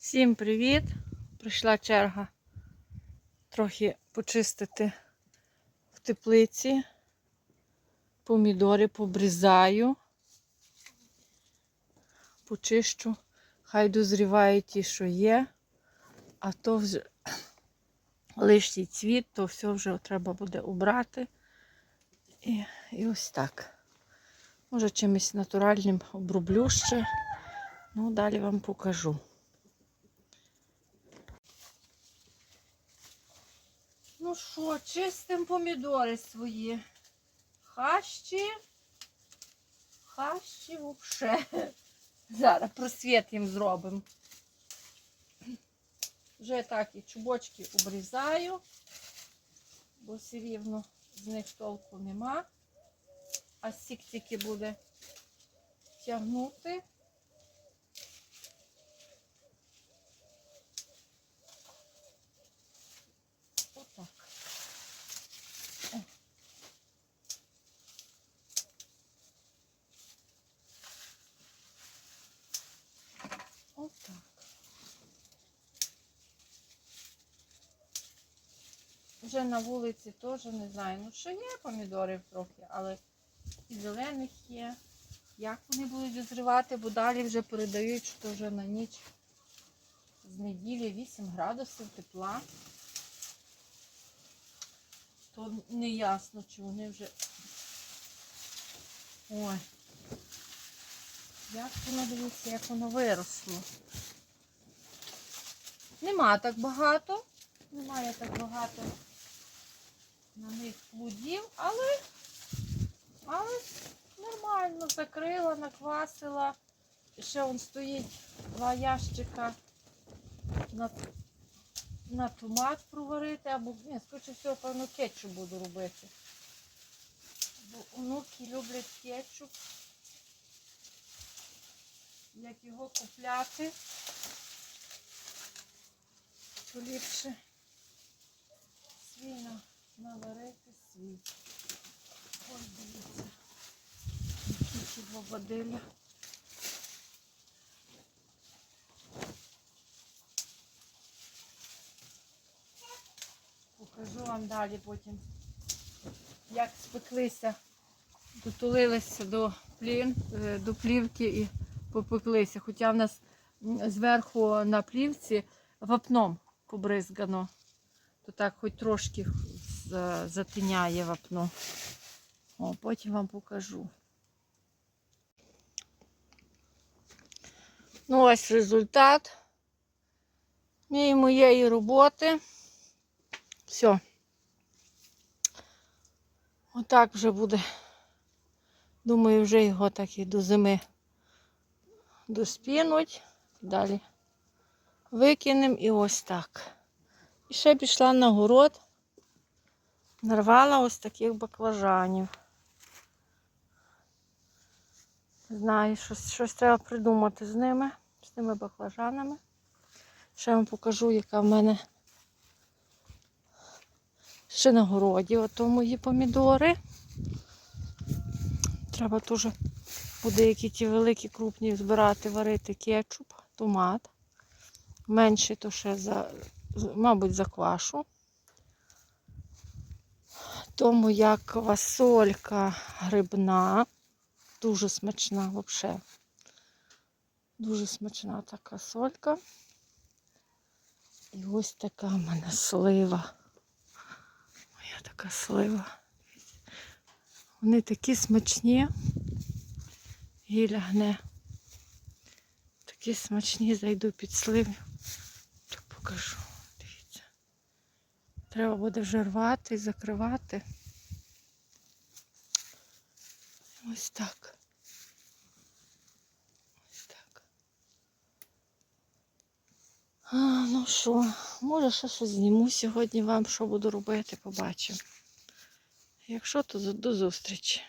Всім привіт! Прийшла черга трохи почистити в теплиці. Помідори побрізаю, почищу, хай дозрівають ті, що є, а то вже лишній цвіт, то все вже треба буде убрати. І, і ось так. Може, чимось натуральним оброблю ще. Ну, далі вам покажу. Ну що, чистим помідори свої. Хащі. Хащі взагалі. Зараз просвіт їм зробимо. Вже так і чубочки обрізаю, бо все рівно з них толку нема. А сік тільки буде тягнути. Вже на вулиці теж не знаю. Ну, що є помідорів трохи, але і зелених є. Як вони будуть дозрівати, бо далі вже передають, що вже на ніч з неділі 8 градусів тепла. То не ясно, чи вони вже. Ой. Як воно дивіться, як воно виросло. Нема так багато. Немає так багато на них плодів, але, але нормально закрила, наквасила. Ще он стоїть два ящика на, на томат проварити, або ні, скоріше всього, певно, кетчуп буду робити. Бо онуки люблять кетчуп. Як його купляти, то ліпше наварити свій. Ось дивіться, два бадилля. Покажу вам далі потім, як спеклися, дотулилися до плін, е, до плівки і попеклися. Хоча в нас зверху на плівці вапном побризгано, то так хоч трошки затиняє вапно. О, потім вам покажу. Ну, ось результат моєї моєї роботи. Все. Отак вже буде. Думаю, вже його так і до зими доспінуть. Далі викинемо і ось так. І ще пішла на город, нарвала ось таких баклажанів. Не Знаю, щось, щось треба придумати з ними, з тими баклажанами. Ще вам покажу, яка в мене ще на городі. Ото мої помідори. Треба теж буде які ті великі крупні збирати, варити кетчуп, томат. Менші то ще за, мабуть, заквашу. Тому як квасолька грибна. Дуже смачна взагалі. Дуже смачна та квасолька. І ось така в мене слива. Моя така слива. Вони такі смачні. Гіля гне. Такі смачні, зайду під сливу. Так покажу. Треба буде вже рвати і закривати. Ось так. Ось так. А, ну що, може ще щось зніму сьогодні вам, що буду робити, побачимо. Якщо, то до зустрічі.